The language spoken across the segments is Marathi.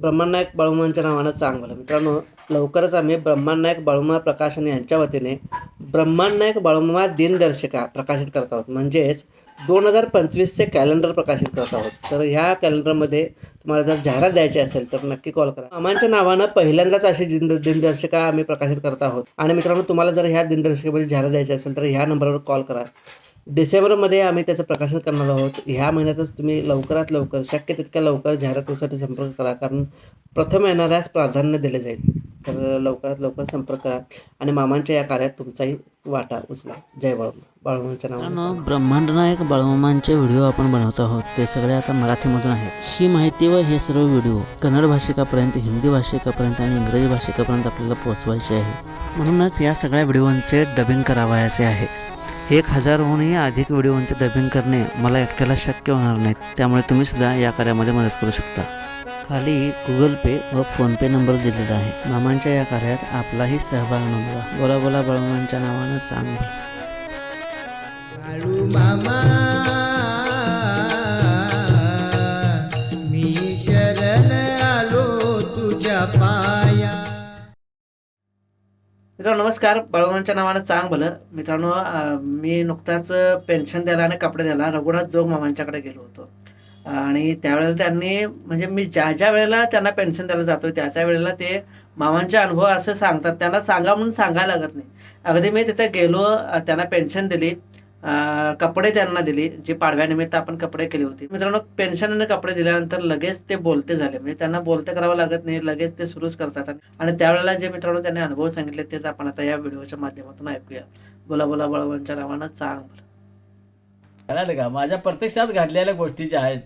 ब्रह्मानायक बाळूमांच्या नावानं चांगलं. मित्रांनो लवकरच आम्ही ब्रह्मानायक बाळूमा प्रकाशन यांच्या वतीने ब्रह्मानायक बाळूमा दिनदर्शिका प्रकाशित करत आहोत. म्हणजेच दोन हजार पंचवीसचे कॅलेंडर प्रकाशित करत आहोत. तर ह्या कॅलेंडरमध्ये तुम्हाला जर जाहिरात द्यायची असेल तर नक्की कॉल करा. मामांच्या नावानं पहिल्यांदाच अशी दिन दिनदर्शिका आम्ही प्रकाशित करत आहोत. आणि मित्रांनो तुम्हाला जर ह्या दिनदर्शिकेमध्ये जाहिरात द्यायची असेल तर ह्या नंबरवर कॉल करा. डिसेंबरमध्ये आम्ही त्याचं प्रकाशन करणार आहोत. ह्या महिन्यातच तुम्ही लवकरात लवकर शक्य तितक्या लवकर जाहिरातीसाठी संपर्क करा कारण प्रथम येणाऱ्यास प्राधान्य दिले जाईल. तर लवकरात लवकर संपर्क करा आणि मामांच्या या कार्यात तुमचाही वाटा उचला. जय बाळू बाळूमांच्या नावानं मित्रांनो ब्रह्मांड नायक बाळमामांचे व्हिडिओ आपण बनवत आहोत. ते सगळे आता मराठीमधून आहेत. ही माहिती व हे सर्व व्हिडिओ कन्नड भाषिकापर्यंत हिंदी भाषिकापर्यंत आणि इंग्रजी भाषिकापर्यंत आपल्याला पोहोचवायचे आहे. म्हणूनच या सगळ्या व्हिडिओंचे डबिंग करावायचे आहे. एक हजारहूनही अधिक व्हिडिओंचे डबिंग करणे मला एकट्याला शक्य होणार नाही. त्यामुळे तुम्ही सुद्धा या कार्यामध्ये मदत करू शकता. खाली गुगल पे व फोनपे नंबर दिलेला आहे. मामांच्या या कार्यात आपलाही सहभाग नोंदवा. बोला बोला बळमांच्या नावानं चांगलं. मित्रांनो नमस्कार. बाळूमांच्या नावानं चांग भलं. मित्रांनो मी नुकताच पेन्शन द्यायला आणि कपडे द्यायला रघुनाथ जोग मामांच्याकडे गेलो होतो. आणि त्यावेळेला त्यांनी म्हणजे मी ज्या ज्या वेळेला त्यांना पेन्शन द्यायला जातो त्या त्या वेळेला ते मामांचे अनुभव असं सांगतात. त्यांना सांगा म्हणून सांगायला लागत नाही. अगदी मी तिथे गेलो त्यांना पेन्शन दिली. कपडे त्यांना दिली जे पाडव्यानिमित्त आपण कपडे केले होते. मित्रांनो पेन्शन आणि कपडे दिल्यानंतर लगेच ते बोलते झाले. म्हणजे त्यांना बोलते करावं लागत नाही लगेच ते सुरूच करतात. आणि त्यावेळेला जे मित्रांनो त्यांनी अनुभव सांगितले तेच आपण आता या व्हिडिओच्या माध्यमातून ऐकूया. बोला बोला बळवंच्या नावानं चांग कळालं का? माझ्या प्रत्यक्षात घडलेल्या गोष्टी ज्या आहेत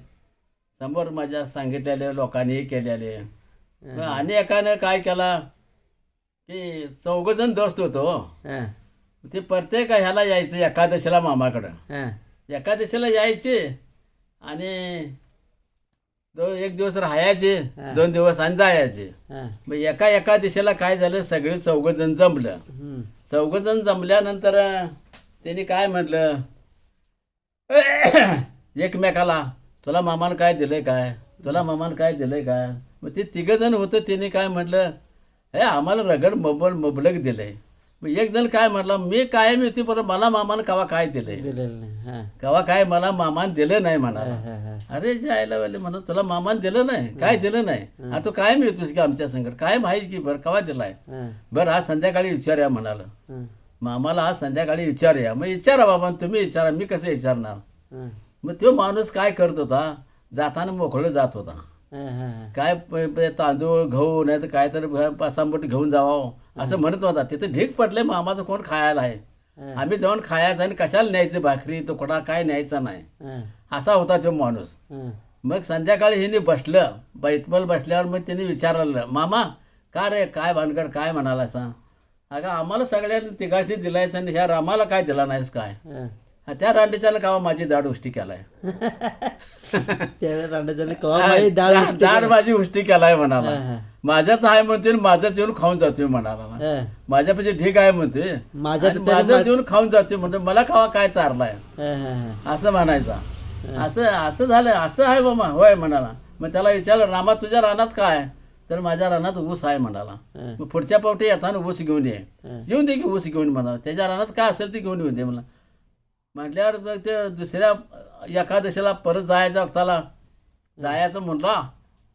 समोर माझ्या सांगितलेल्या लोकांनी केलेले. आणि एकानं काय केला की चौघजण दोस्त होतो. ते प्रत्येक ह्याला यायचं एकादशीला मामाकडं. एकादशीला यायचे आणि दो एक दिवस राहायचे दोन दिवस आणि जायचे. मग एका एका दिशेला काय झालं? सगळे चौघजण जमलं. चौघजण जमल्यानंतर त्यांनी काय म्हटलं? एकमेकाला तुला मामानं काय दिलंय काय? तुला मामानं काय दिलंय काय? मग ते तिघजण होतं त्यांनी काय म्हटलं? हे आम्हाला रगड मबल मबलक दिलंय. मग एक जण काय म्हटलं मी कायम होती बरं मला मामानं कवा काय दिलंय? दिलेलं नाही हां. कवा काय मला मामान दिलं नाही म्हणा हां हां अरे जे आयला वाले म्हणत तुला मामान दिलं नाही काय दिलं नाही? हा. तू कायम येतोस की आमच्या संकट काय माहिती की बरं? कवा दिलाय? हां. बरं आज संध्याकाळी विचारूया म्हणाल. हां. मामाला आज संध्याकाळी विचारूया. मग विचारा बाबा तुम्ही विचारा मी कसं विचारणार? हां. मग तो माणूस काय करत होता? जाताना मोकळं जात होता. काय तांदूळ गहू नाही तर काय तर पाच सहा घेऊन जावं. असं म्हणत होता. तिथं ढीक पडले मामाचं कोण खायला आहे? आम्ही जाऊन खायचं आणि कशाला न्यायचं भाकरी? तुकडा काय न्यायचा नाही. असा होता तो माणूस. मग संध्याकाळी हिने बसलं. बैठबल बसल्यावर मग त्यांनी विचारलं मामा का रे? काय भानगड? काय म्हणाला सांग अगं आम्हाला सगळ्यांनी तिघाशी दिलायचं आणि ह्या रामाला काय दिला नाहीस काय? त्या रांडीच्यानं कावा माझी दाढ उष्टी केलाय. त्यावेळेला रांडाच्याने कवा डाळ दाढ दाढ माझी उष्टी केलाय म्हणाला. माझ्याच आहे म्हणतोय माझंच येऊन खाऊन जातोय म्हणाला. माझ्यापाशी ठीक आहे म्हणतोय. माझ्या आणि माझंच येऊन खाऊन जातोय म्हणतो मला खावा काय चारलाय? असं म्हणायचा. असं असं झालं असं आहे बाबा होय म्हणाला. मग त्याला विचारलं रामा तुझ्या रानात काय? तर माझ्या रानात ऊस आहे म्हणाला. मग पुढच्या पावटी येताना ऊस घेऊन ये. येऊन दे की ऊस घेऊन म्हणाला. त्याच्या रानात काय असेल ते घेऊन येऊन दे मला म्हटल्यावर मग ते दुसऱ्या एकादशीला परत जायच्या वक्ताला. जायचं म्हणला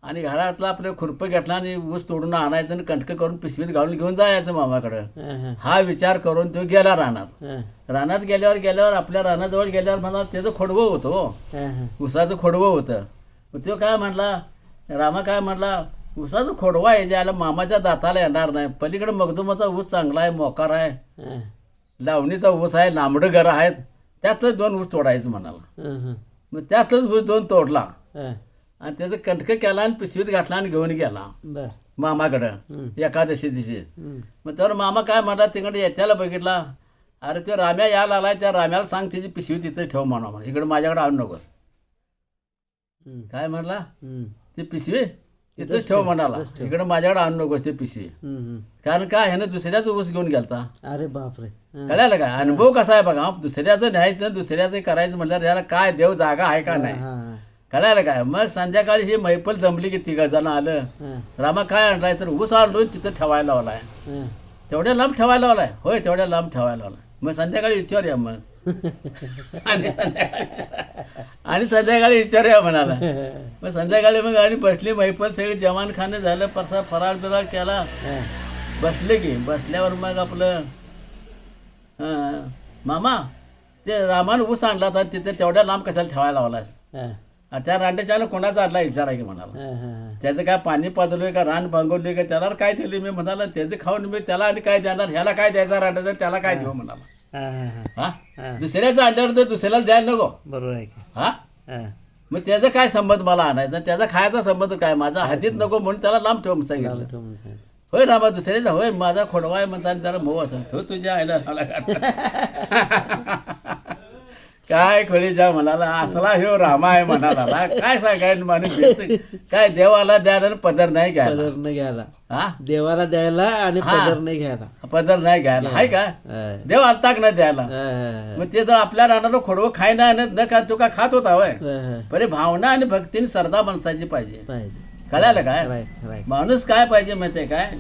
आणि घरातला आपलं खुरपं घेतला आणि ऊस तोडून आणायचं आणि कंटकं करून पिशवीत घालून घेऊन जायचं मामाकडं. हां विचार करून तो गेला रानात. रानात गेल्यावर गेल्यावर आपल्या रानाजवळ गेल्यावर म्हणा त्याचं खोडवं होतं हो. हां उसाचं खोडवं होतं. तो काय म्हटला रामा काय म्हटला उसाचं खोडवा आहे ज्याला मामाच्या दाताला येणार नाही. पलीकडे मगदुमाचा ऊस चांगला आहे मोकार आहे. लावणीचा ऊस आहे लांबडं घरं आहेत. त्यातलं दोन ऊस तोडायचं म्हणाला. मग त्यातलंच ऊस दोन तोडला. आणि त्याचं कंटकं केला आणि पिशवीत घातला आणि घेऊन गेला. मामाकडं. एकादशी दिवशी. मग तर मामा काय म्हणला तिकडे येत्याला बघितला. अरे तो राम्या यायला आलाय त्या राम्याला सांग तिची पिशवी तिथं ठेव म्हणा इकडे माझ्याकडे आणू नकोस. काय म्हणला. ती पिशवी तिथंच ठेव, म्हणाला. इकडे माझ्याकडे आणू नकोस ती पिशवी. कारण काय ह्यानं दुसऱ्याच ऊस घेऊन गेलता. अरे बापरे. कळालं का? अनुभव कसा आहे बघा दुसऱ्याचं न्यायचं दुसऱ्याचं करायचं म्हटल्यावर याला काय देव जागा आहे का नाही? कळायला काय मग संध्याकाळी ही मैफल जमली की तिघ जण आलं. रामा काय आणलाय? तर ऊस आणलो तिथं ठेवायला लावलाय. हां. तेवढ्या लांब ठेवायला लावलाय. होय तेवढ्या लांब ठेवायला लावलाय. मग संध्याकाळी विचारूया मग. आणि संध्याकाळी आणि संध्याकाळी विचारूया म्हणाला. मग संध्याकाळी मग आणि बसली मैफल सगळी जवान खाणं झालं परसा फराळ बिराळ केला. बसले की बसल्यावर मग आपलं अं, मामा ते रामान ऊस आणला होता तिथे तेवढ्या लांब कशाला ठेवायला लावलास? आणि त्या रांडेच्यानं कोणाचा आणला विचारा की म्हणाला. त्याचं काय पाणी पाजलोय का रान भांगवलोय का त्याला काय दिले मी म्हणाला त्याचं खाऊन मी त्याला आणि काय देणार ह्याला काय द्यायचा रांडाचा त्याला काय देऊ म्हणाला. हां, हां, हां. हा? हा. दुसऱ्याचं आणल्यावर तर दुसऱ्याला द्यायला नको. बरोबर आहे की. हा? हां, मग त्याचा काय संबंध मला आणायचा? त्याचा खायचा संबंध काय? माझा हातीत नको म्हणून त्याला लांब ठेव म्हणून सांगितलं म्हणून सांगितलं. होय रामा दुसऱ्याचा होय? माझा खोडवा आहे म्हणताना जरा मऊ असेल तो तुझ्या आईला. मला काय खोळीच्या म्हणाला असला ह्यो रामा आहे म्हणाला ला. काय सांगायचं माणूस भेटतं. काय देवाला द्यायला आणि पदर नाही घ्यायला? पदर नाही घ्यायला. हा? देवाला द्यायला आणि हा. पदर नाही घ्यायला. पदर नाही घ्यायला. हाय का? देव आलताक ना द्यायला? मग ते जर आपल्या रानाला खोडवं खाय ना न का तो का खात होता हां, हां. बरे भावना आणि भक्तीने सरदा माणसाची पाहिजे. पाहिजे. कळायला काय. माणूस काय पाहिजे माहितीये काय?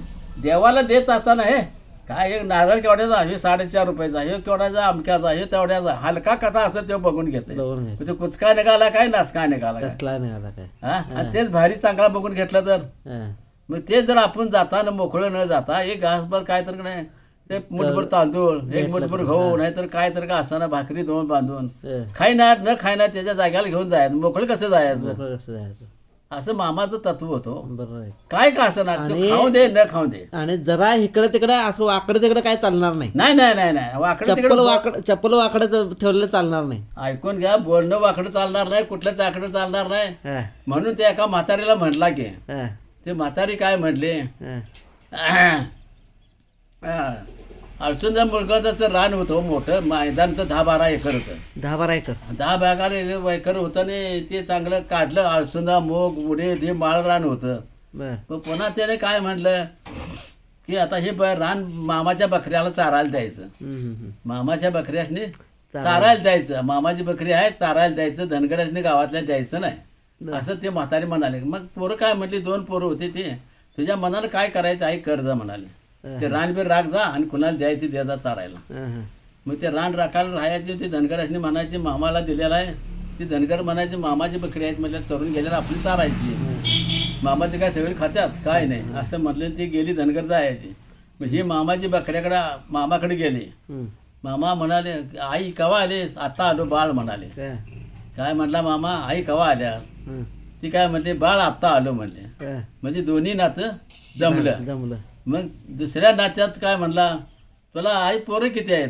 देवाला देत असताना हे काय एक नारळ केवढ्याचा हे साडेचार रुपयाचा हे केवढ्याचा अमक्याचा हे तेवढ्याचा हलका कथा असं ते बघून घेते बघून घे. ते कुचका निघाला काय नाचका निघाला काय? कसला निघाला काय? हा? आणि तेच भारी चांगला बघून घेतलं तर. हां, मग ते जर आपण जाताना मोकळं न जाता एक घासभर काय तर नाही ते मुठभर तांदूळ एक मुठभर गहू नाहीतर काय तर का असताना भाकरी दोन बांधून. हां. खायना न खायना त्याच्या जाग्याला घेऊन जायचं. मोकळं कसं जायचं? मोकळं कसं जायचं? असं मामाचं तत्व होतो. बरोबर आहे. काय का असं ना आणि- खाऊ दे न खाऊ दे. आणि जरा इकडे तिकडे असं वाकडे तिकडे काय चालणार नाही. नाही नाही नाही नाही. वाकडं चप्पल वाकड चप्पल वाकडं ठेवलेलं चालणार नाही. ऐकून घ्या बोलणं वाकडं चालणार नाही कुठलं चाकडं चालणार नाही. हां, म्हणून ते एका म्हातारीला म्हणला की हां, ते म्हातारी काय म्हणले? हां. अडचण मुलगाचं रान होतं मोठं. मैदान तर दहा बारा एकर होतं. दहा बारा एकर. दहा बारा एकर होतं आणि ते चांगलं काढलं. अळसुंदा मोग उडे हे माळ रान होतं. बर. मग पुन्हा त्याने काय म्हणलं? की आता हे ब- रान मामाच्या बकऱ्याला चारायला द्यायचं. मामाच्या बकऱ्यासनी चारायला. द्यायचं. मामाची बकरी आहे चारायला द्यायचं. धनगरासनी गावातल्या द्यायचं नाही. असं ते म्हातारे म्हणाले. मग पोरं काय म्हटली? दोन पोरं होते ते. तुझ्या मनाला काय करायचं? आहे कर्ज म्हणाले. ते रानबीर राख जा आणि कुणाला द्यायची द्या जा चारायला. मग ते रान राखायला राहायची ती धनगरासनी म्हणायची मामाला दिलेला आहे. ती धनगर म्हणायची मामाची बकरी आहेत. म्हणजे तरुण गेल्यावर आपली चारायची मामाचे काय सगळे खात्यात? काय नाही. असं म्हटलं ती गेली धनगर जायची. मग ही मामाची बकऱ्याकडे मामाकडे गेली. मामा म्हणाले आई कवा आलेस? आता आलो. बाळ म्हणाले. काय? काय म्हणला मामा? आई कवा आल्या. ती काय म्हणते बाळ आत्ता आलो. म्हणले? म्हणजे दोन्ही नातं जमलं. जमलं. मग दुसऱ्या नात्यात काय म्हणला? तुला आई पोरं किती आहेत.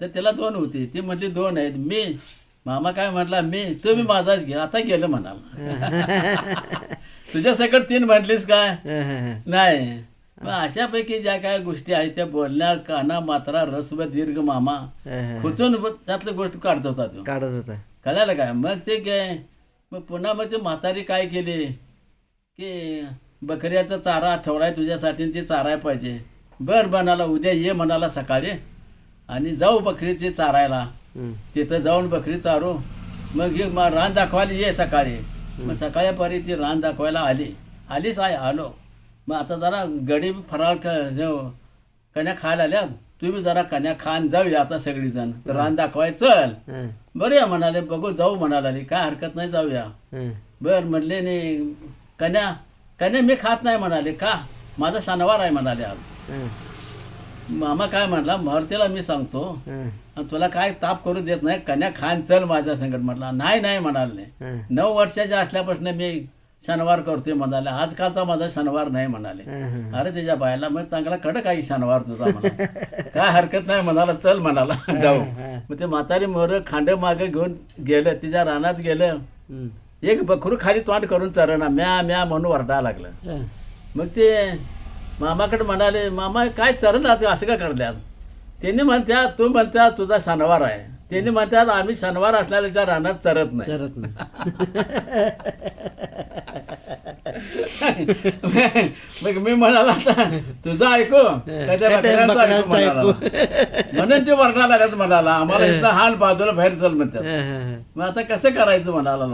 तर त्याला दोन होती. ती म्हटली दोन आहेत. मी मामा काय म्हटला मी तुम्ही माझाच घे. आता गेलं म्हणाला. तुझ्या सकट तीन म्हटलीस काय. नाही. मग अशापैकी ज्या काय गोष्टी आहेत त्या बोलण्या काना मात्रा रस्व दीर्घ मामा. खुचून त्यातलं गोष्ट काढत होता तो. काढत होता. कळालं काय? मग ते काय? मग पुन्हा मग ते म्हातारी काय केली? की बकऱ्याचा चारा ठेवलाय तुझ्यासाठी आणि ते चाराय पाहिजे. बर म्हणाला उद्या ये म्हणाला सकाळी आणि जाऊ बकरीचे चारायला. तिथं जाऊन बकरी चारू. मग हे मग रान दाखवायला ये सकाळी. मग सकाळी परी ती रान दाखवायला आली. आलीच आहे आलो. मग आता जरा गडी फराळ कन्या खायला आल्या. तुम्ही जरा कन्या खान जाऊया आता सगळीजण. रान दाखवाय चल. बरं या म्हणाले बघू जाऊ म्हणाले काय हरकत नाही जाऊया. बर म्हणले नाही कन्या कन्या मी खात नाही म्हणाले. का? माझा शनिवार आहे म्हणाले आज. मामा काय म्हणला? महर्तीला मी सांगतो. आणि तुला काय ताप करू देत नाही? कन्या खान चल माझ्या संकट म्हटला. नाही नाही म्हणाले. नऊ वर्षाच्या असल्यापासून मी शनिवार करतोय म्हणाले. आजकालचा माझा शनिवार नाही म्हणाले. अरे त्याच्या बायला मग चांगला कडक आहे शनिवार तुझा काय हरकत नाही म्हणाला. चल म्हणाला. जाऊ. मग ते म्हातारी मोर खांड मागे घेऊन गेलं. तिच्या रानात गेलं. एक बकरू खाली तोंड करून चरणा म्या म्या म्हणून वरडायला लागलं. मग ते मामाकडे म्हणाले मामा काय चरण असं का करल्यात? त्यांनी म्हणत्या तू म्हणत्या तुझा शनिवार आहे. त्यांनी म्हणतात आम्ही शनिवार असल्याच्या रानात चरत नाही. चरत नाही. मग मी म्हणाला तुझं ऐकू. म्हणून ते वरणाला लागत म्हणाला आम्हाला इथं हाल बाजूला बाहेर चल म्हणतात. मग आता कसं करायचं म्हणाला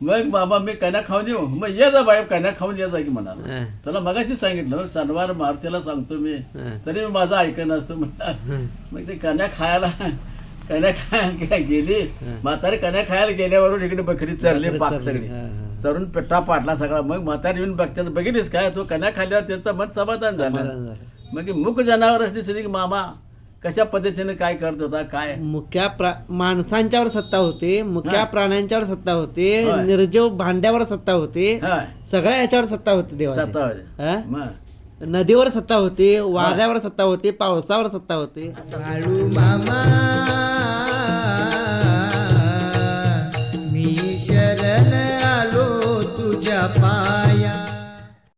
मग बाबा मी कन्या खाऊन येऊ. मग ये जा बाहेर कन्या खाऊन ये जा की म्हणाला. तुला मगाशी सांगितलं शनिवार मारुतीला सांगतो मी. तरी मी माझं ऐकणं असतं. म्हणला मग ते कन्या खायला कन्या खायला गेली. म्हातारी कन्या खायला गेल्यावर इकडे बकरी चरली पाक सगळी. तरुण पेट्टा पाटला सगळा. मग म्हातारी येऊन बघतात बघितलीस काय? तो कन्या खाल्ल्यावर त्याचं मन समाधान झालं. मग मूक जनावर असली तरी मामा कशा पद्धतीने काय करत होता काय? मुक्या प्रा माणसांच्यावर सत्ता होती मुक्या प्राण्यांच्यावर सत्ता होती. निर्जीव भांड्यावर सत्ता होती सगळ्या ह्याच्यावर सत्ता होती देवाची. सत्ता होते. मग? नदीवर सत्ता होती वाऱ्यावर सत्ता होती पावसावर सत्ता होती. पाए